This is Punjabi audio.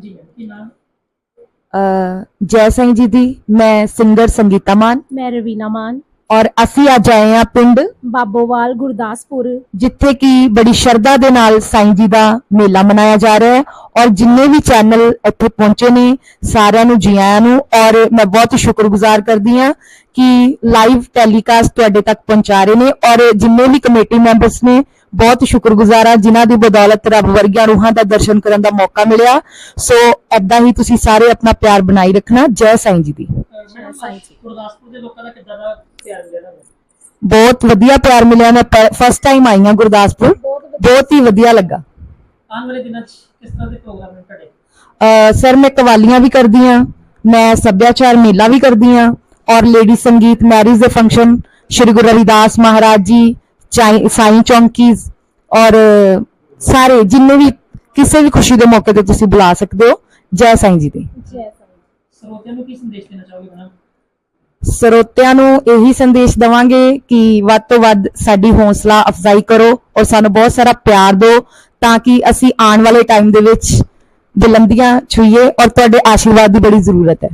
ਜੀ ਮੈਮ ਕੀ ਨਾਮ? ਅ, ਜੈ ਸਿੰਘ ਜੀ ਦੀ ਮੈਂ ਸਿੰਗਰ ਸੰਗੀਤਾ ਮਾਨ। ਮੈਂ ਰਵੀਨਾ ਮਾਨ। ਔਰ ਅਸੀਂ ਅੱਜ ਆਏ ਆ ਪਿੰਡ ਬਾਬੋਵਾਲ ਗੁਰਦਾਸਪੁਰ। ਜਿੱਥੇ ਕਿ ਬੜੀ ਸ਼ਰਧਾ ਦੇ ਨਾਲ ਸਾਈਂ ਜੀ ਦਾ ਮੇਲਾ ਮਨਾਇਆ ਜਾ ਰਿਹਾ ਹੈ ਔਰ ਜਿੰਨੇ ਵੀ ਚੈਨਲ ਇੱਥੇ ਪਹੁੰਚੇ ਨੇ ਸਾਰਿਆਂ ਨੂੰ ਜੀ ਆਇਆਂ ਨੂੰ ਔਰ ਮੈਂ ਬਹੁਤ ਸ਼ੁਕਰਗੁਜ਼ਾਰ ਕਰਦੀ ਹਾਂ ਕਿ ਲਾਈਵ ਟੈਲੀਕਾਸਟ ਤੁਹਾਡੇ ਤੱਕ ਪਹੁੰਚਾ ਰਹੇ ਨੇ ਔਰ ਜਿੰਨੇ ਵੀ ਕਮੇਟੀ ਮੈਂਬਰਸ ਨੇ ਬਹੁਤ ਸ਼ੁਕਰਗੁਜ਼ਾਰ ਹਾਂ ਜਿਨ੍ਹਾਂ ਦੀ ਬਦੌਲਤ ਰੱਬ ਵਰਗੀਆਂ ਰੂਹਾਂ ਦਾ ਦਰਸ਼ਨ ਕਰਨ ਦਾ ਮੌਕਾ ਮਿਲਿਆ। ਸੋ ਐਦਾਂ ਹੀ ਤੁਸੀਂ ਸਾਰੇ ਆਪਣਾ ਪਿਆਰ ਬਣਾਈ ਰੱਖਣਾ। ਜੈ ਸਾਈਂ ਜੀ ਦੀ। ਗੁਰਦਾਸਪੁਰ ਦੇ ਲੋਕਾਂ ਦਾ ਕਿੱਦਾਂ ਦਾ ਪਿਆਰ ਮਿਲਿਆ ਤੁਹਾਨੂੰ ਬਹੁਤ ਵਧੀਆ ਪਿਆਰ ਮਿਲਿਆ ਮੈਂ ਫਸਟ ਟਾਈਮ ਆਈ ਹਾਂ ਗੁਰਦਾਸਪੁਰ ਬਹੁਤ ਹੀ ਵਧੀਆ ਲੱਗਾ ਆਉਣ ਵਾਲੇ ਦਿਨਾਂ 'ਚ ਕਿਸ ਤਰ੍ਹਾਂ ਦੇ ਪ੍ਰੋਗਰਾਮ ਨੇ ਤੁਹਾਡੇ? ਅ, ਸਰ ਮੈਂ ਕਵਾਲੀਆਂ ਵੀ ਕਰਦੀ ਹਾਂ ਮੈਂ ਸੱਭਿਆਚਾਰ ਮੇਲਾ ਵੀ ਕਰਦੀ ਹਾਂ ਔਰ ਲੇਡੀ ਸੰਗੀਤ ਮੈਰਿਜ ਦੇ ਫੰਕਸ਼ਨ ਸ਼੍ਰੀ ਗੁਰੂ ਰਵਿਦਾਸ ਮਹਾਰਾਜ ਜੀ ਚਾਈ- ਸਾਈਂ ਚੌਂਕੀਜ਼ ਔਰ ਅ, ਸਾਰੇ ਜਿੰਨੇ ਵੀ ਕਿਸੇ ਵੀ ਖੁਸ਼ੀ ਦੇ ਮੌਕੇ ਤੇ ਤੁਸੀਂ ਬੁਲਾ ਸਕਦੇ ਹੋ ਜੈ ਸਾਈਂ ਜੀ ਦੀ ਜੈ ਸਰੋਤਿਆਂ ਨੂੰ ਕੀ ਸੰਦੇਸ਼ ਦੇਣਾ ਚਾਹੋਗੇ ਮੈਡਮ? ਸਰੋਤਿਆਂ ਨੂੰ ਇਹੀ ਸੰਦੇਸ਼ ਦਵਾਂਗੇ ਕਿ ਵੱਧ ਤੋਂ ਵੱਧ ਸਾਡੀ ਹੌਸਲਾ ਅਫਜ਼ਾਈ ਕਰੋ ਔਰ ਸਾਨੂੰ ਬਹੁਤ ਸਾਰਾ ਪਿਆਰ ਦਿਓ ਤਾਂ ਕਿ ਅਸੀਂ ਆਉਣ ਵਾਲੇ ਟਾਈਮ ਦੇ ਵਿੱਚ ਬੁਲੰਦੀਆਂ ਛੂਈਏ ਔਰ ਤੁਹਾਡੇ ਆਸ਼ੀਰਵਾਦ ਦੀ ਬੜੀ ਜ਼ਰੂਰਤ ਹੈ।